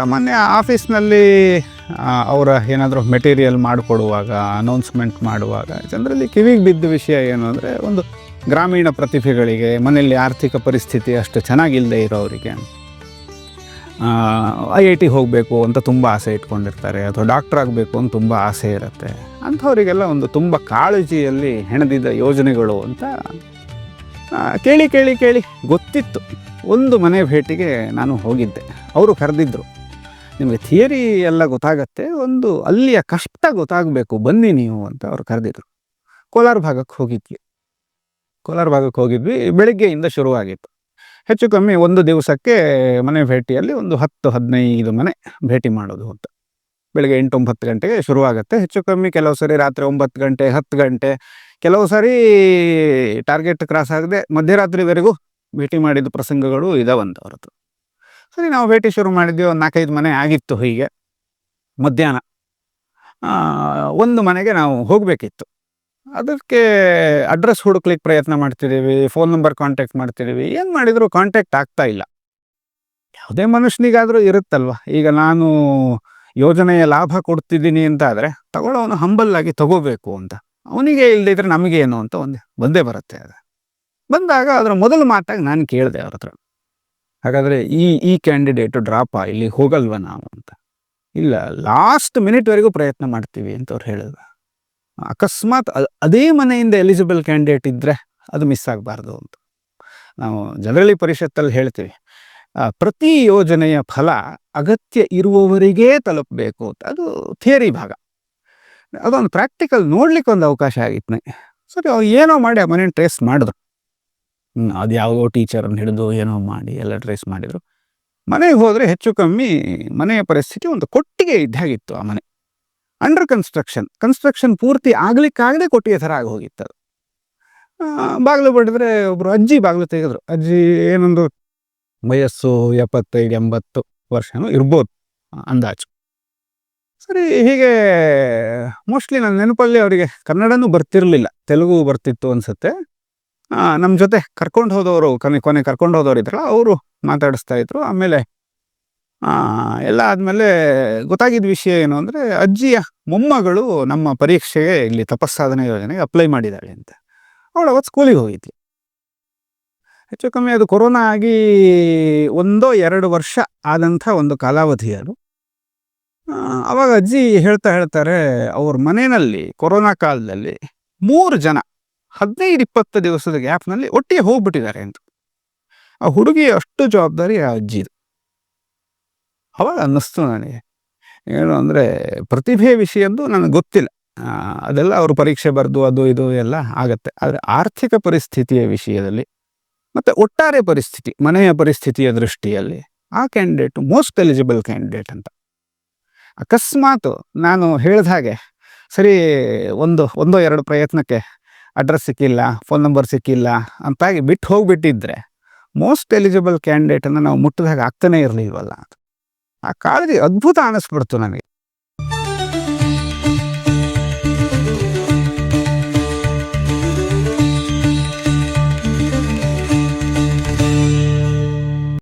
ಸಾಮಾನ್ಯ ಆಫೀಸ್ನಲ್ಲಿ ಅವರ ಏನಾದರೂ ಮೆಟೀರಿಯಲ್ ಮಾಡಿಕೊಡುವಾಗ ಅನೌನ್ಸ್ಮೆಂಟ್ ಮಾಡುವಾಗ, ಜನರಲ್ಲಿ ಕಿವಿಗೆ ಬಿದ್ದ ವಿಷಯ ಏನು ಅಂದರೆ ಒಂದು ಗ್ರಾಮೀಣ ಪ್ರತಿಭೆಗಳಿಗೆ, ಮನೆಯಲ್ಲಿ ಆರ್ಥಿಕ ಪರಿಸ್ಥಿತಿ ಅಷ್ಟು ಚೆನ್ನಾಗಿಲ್ಲದೆ ಇರೋರಿಗೆ ಐ ಐ ಟಿ ಹೋಗಬೇಕು ಅಂತ ತುಂಬ ಆಸೆ ಇಟ್ಕೊಂಡಿರ್ತಾರೆ, ಅಥವಾ ಡಾಕ್ಟರ್ ಆಗಬೇಕು ಅಂತ ತುಂಬ ಆಸೆ ಇರುತ್ತೆ. ಅಂಥವರಿಗೆಲ್ಲ ಒಂದು ತುಂಬ ಕಾಳಜಿಯಲ್ಲಿ ಹೆಣೆದಿದ್ದ ಯೋಜನೆಗಳು ಅಂತ ಕೇಳಿ ಕೇಳಿ ಕೇಳಿ ಗೊತ್ತಿತ್ತು. ಒಂದು ಮನೆ ಭೇಟಿಗೆ ನಾನು ಹೋಗಿದ್ದೆ. ಅವರು ಕರೆದಿದ್ದರು ನಿಮಗೆ ಥಿಯರಿ ಎಲ್ಲ ಗೊತ್ತಾಗತ್ತೆ. ಒಂದು ಅಲ್ಲಿಯ ಕಷ್ಟ ಗೊತ್ತಾಗಬೇಕು, ಬನ್ನಿ ನೀವು ಅಂತ ಅವ್ರು ಕರೆದಿದ್ರು. ಕೋಲಾರ ಭಾಗಕ್ಕೆ ಹೋಗಿದ್ವಿ. ಕೋಲಾರ ಭಾಗಕ್ಕೆ ಹೋಗಿದ್ವಿ. ಬೆಳಿಗ್ಗೆಯಿಂದ ಶುರುವಾಗಿತ್ತು. ಹೆಚ್ಚು ಕಮ್ಮಿ ಒಂದು ದಿವಸಕ್ಕೆ ಮನೆ ಭೇಟಿಯಲ್ಲಿ ಒಂದು ಹತ್ತು, ಹದಿನೈದು ಮನೆ ಭೇಟಿ ಮಾಡೋದು ಅಂತ. ಬೆಳಗ್ಗೆ ಎಂಟು ಒಂಬತ್ತು ಗಂಟೆಗೆ ಶುರುವಾಗುತ್ತೆ. ಹೆಚ್ಚು ಕಮ್ಮಿ ಕೆಲವು ಸರಿ ರಾತ್ರಿ ಒಂಬತ್ತು ಗಂಟೆ, ಹತ್ತು ಗಂಟೆ. ಕೆಲವು ಸಾರಿ ಟಾರ್ಗೆಟ್ ಕ್ರಾಸ್ ಆಗದೆ ಮಧ್ಯರಾತ್ರಿವರೆಗೂ ಭೇಟಿ ಮಾಡಿದ ಪ್ರಸಂಗಗಳು ಇದಾವಂತ ಅವ್ರದ್ದು. ಸರಿ, ನಾವು ಭೇಟಿ ಶುರು ಮಾಡಿದ್ವಿ, ಒಂದು ನಾಲ್ಕೈದು ಮನೆ ಆಗಿತ್ತು ಹೀಗೆ. ಮಧ್ಯಾಹ್ನ. ಒಂದು ಮನೆಗೆ ನಾವು ಹೋಗಬೇಕಿತ್ತು. ಅದಕ್ಕೆ ಅಡ್ರೆಸ್ ಹುಡುಕ್ಲಿಕ್ಕೆ ಪ್ರಯತ್ನ ಮಾಡ್ತಿದ್ದೀವಿ, ಫೋನ್ ನಂಬರ್ ಕಾಂಟ್ಯಾಕ್ಟ್ ಮಾಡ್ತಿದ್ದೀವಿ. ಏನು ಮಾಡಿದರೂ ಕಾಂಟ್ಯಾಕ್ಟ್ ಆಗ್ತಾ ಇಲ್ಲ. ಯಾವುದೇ ಮನುಷ್ಯನಿಗಾದರೂ ಇರುತ್ತಲ್ವ? ಈಗ ನಾನು ಯೋಜನೆಯ ಲಾಭ ಕೊಡ್ತಿದ್ದೀನಿ ಅಂತ ಆದರೆ ತಗೊಳ್ಳೋನು ಹಂಬಲ್ಲಾಗಿ ತಗೋಬೇಕು ಅಂತ. ಅವನಿಗೆ ಇಲ್ಲದಿದ್ರೆ ನಮಗೇನು ಅಂತ ಒಂದು ಬಂದೇ ಬರುತ್ತೆ ಅದು. ಬಂದಾಗ ಅದರ ಮೊದಲು ಮಾತಾಗಿ ನಾನು ಕೇಳಿದೆ ಅವ್ರ ಹತ್ರ. ಹಾಗಾದರೆ ಈ ಈ ಕ್ಯಾಂಡಿಡೇಟು ಡ್ರಾಪ್ ಇಲ್ಲಿ ಹೋಗಲ್ವ ನಾವು ಅಂತ? ಇಲ್ಲ ಲಾಸ್ಟ್ ಮಿನಿಟ್ವರೆಗೂ ಪ್ರಯತ್ನ ಮಾಡ್ತೀವಿ ಅಂತ ಅವ್ರು ಹೇಳಿದ್ರು. ಅಕಸ್ಮಾತ್ ಅದೇ ಮನೆಯಿಂದ ಎಲಿಜಿಬಲ್ ಕ್ಯಾಂಡಿಡೇಟ್ ಇದ್ದರೆ ಅದು ಮಿಸ್ ಆಗಬಾರ್ದು ಅಂತ. ನಾವು ಜನರಲಿ ಪರಿಷತ್ತಲ್ಲಿ ಹೇಳ್ತೀವಿ ಪ್ರತಿ ಯೋಜನೆಯ ಫಲ ಅಗತ್ಯ ಇರುವವರಿಗೇ ತಲುಪಬೇಕು ಅಂತ. ಅದು ಥಿಯರಿ ಭಾಗ. ಅದೊಂದು ಪ್ರಾಕ್ಟಿಕಲ್ ನೋಡ್ಲಿಕ್ಕೆ ಒಂದು ಅವಕಾಶ ಆಗಿತ್ತು ಸರಿ, ಅವ್ರು ಏನೋ ಮಾಡಿ ಆ ಮನೇನ ಟ್ರೇಸ್ ಮಾಡಿದ್ರು. ಅದು ಯಾವುದೋ ಟೀಚರನ್ನು ಹಿಡಿದು ಏನೋ ಮಾಡಿ, ಎಲ್ಲ ಟ್ರೇಸ್ ಮಾಡಿದರು. ಮನೆಗೆ ಹೋದರೆ ಹೆಚ್ಚು ಕಮ್ಮಿ ಮನೆಯ ಪರಿಸ್ಥಿತಿ ಒಂದು ಕೊಟ್ಟಿಗೆ ಇದ್ದಾಗಿತ್ತು ಆ ಮನೆ. ಅಂಡರ್ ಕನ್ಸ್ಟ್ರಕ್ಷನ್ ಕನ್ಸ್ಟ್ರಕ್ಷನ್ ಪೂರ್ತಿ ಆಗ್ಲಿಕ್ಕಾಗದೆ ಕೊಟ್ಟಿಗೆ ಥರ ಆಗಿ ಅದು. ಬಾಗಿಲು ಬಡಿದ್ರೆ ಒಬ್ರು ಅಜ್ಜಿ ಬಾಗಿಲು ತೆಗೆದ್ರು. ಅಜ್ಜಿ ಏನೊಂದು ವಯಸ್ಸು ಎಪ್ಪತ್ತೈದು, ಎಂಬತ್ತು ವರ್ಷನೂ ಇರ್ಬೋದು ಅಂದಾಜು. ಸರಿ, ಹೀಗೆ ಮೋಸ್ಟ್ಲಿ ನನ್ನ ನೆನಪಲ್ಲಿ ಅವರಿಗೆ ಕನ್ನಡನೂ ಬರ್ತಿರಲಿಲ್ಲ, ತೆಲುಗು ಬರ್ತಿತ್ತು ಅನ್ಸುತ್ತೆ. ನಮ್ಮ ಜೊತೆ ಕರ್ಕೊಂಡು ಹೋದವರು, ಕೊನೆ ಕೊನೆ ಕರ್ಕೊಂಡು ಹೋದವರು ಇದ್ರಲ್ಲ, ಅವರು ಮಾತಾಡಿಸ್ತಾ ಇದ್ರು. ಆಮೇಲೆ ಎಲ್ಲ ಆದಮೇಲೆ ಗೊತ್ತಾಗಿದ್ದ ವಿಷಯ ಏನು ಅಂದರೆ, ಅಜ್ಜಿಯ ಮೊಮ್ಮಗಳು ನಮ್ಮ ಪರೀಕ್ಷೆಗೆ ಇಲ್ಲಿ ತಪಸ್ಸಾಧನೆ ಯೋಜನೆಗೆ ಅಪ್ಲೈ ಮಾಡಿದ್ದಾಳೆ ಅಂತ. ಅವಳು ಅವತ್ತು ಸ್ಕೂಲಿಗೆ ಹೋಗಿದ್ಲು. ಹೆಚ್ಚು ಕಮ್ಮಿ ಅದು ಕೊರೋನಾ ಆಗಿ ಒಂದೋ ಎರಡು ವರ್ಷ ಆದಂಥ ಒಂದು ಕಾಲಾವಧಿ ಅದು. ಅವಾಗ ಅಜ್ಜಿ ಹೇಳ್ತಾ ಹೇಳ್ತಾರೆ, ಅವ್ರ ಮನೆಯಲ್ಲಿ ಕೊರೋನಾ ಕಾಲದಲ್ಲಿ ಮೂರು ಜನ ಹದಿನೈದು, ಇಪ್ಪತ್ತು ದಿವಸದ ಗ್ಯಾಪ್ನಲ್ಲಿ ಒಟ್ಟಿಗೆ ಹೋಗ್ಬಿಟ್ಟಿದ್ದಾರೆ ಅಂತ. ಆ ಹುಡುಗಿ ಅಷ್ಟು ಜವಾಬ್ದಾರಿ ಆ ಅಜ್ಜಿದು ಅವಾಗ ಅನ್ನಿಸ್ತು ನನಗೆ. ಏನು ಅಂದರೆ ಪ್ರತಿಭೆ ವಿಷಯದ್ದು ನನಗೆ ಗೊತ್ತಿಲ್ಲ. ಅದೆಲ್ಲ ಅವರು ಪರೀಕ್ಷೆ ಬರೆದು ಅದು ಇದು ಎಲ್ಲ ಆಗತ್ತೆ. ಆದರೆ ಆರ್ಥಿಕ ಪರಿಸ್ಥಿತಿಯ ವಿಷಯದಲ್ಲಿ ಮತ್ತು ಒಟ್ಟಾರೆ ಪರಿಸ್ಥಿತಿ, ಮನೆಯ ಪರಿಸ್ಥಿತಿಯ ದೃಷ್ಟಿಯಲ್ಲಿ ಆ ಕ್ಯಾಂಡಿಡೇಟ್ ಮೋಸ್ಟ್ ಎಲಿಜಿಬಲ್ ಕ್ಯಾಂಡಿಡೇಟ್ ಅಂತ. ಅಕಸ್ಮಾತ್ ನಾನು ಹೇಳಿದ ಹಾಗೆ, ಸರಿ, ಒಂದು, ಒಂದೋ ಎರಡು ಪ್ರಯತ್ನಕ್ಕೆ ಅಡ್ರೆಸ್ ಸಿಕ್ಕಿಲ್ಲ ಫೋನ್ ನಂಬರ್ ಸಿಕ್ಕಿಲ್ಲ ಅಂತಾಗಿ ಬಿಟ್ಟು ಹೋಗಿಬಿಟ್ಟಿದ್ರೆ ಮೋಸ್ಟ್ ಎಲಿಜಿಬಲ್ ಕ್ಯಾಂಡಿಡೇಟನ್ನು ನಾವು ಮುಟ್ಟಿದಾಗ ಆಗ್ತಾನೇ ಇರಲಿಲ್ವಲ್ಲ ಆ ಕಾಳಜಿ ಅದ್ಭುತ ಅನ್ನಿಸ್ಬಿಡ್ತು ನನಗೆ.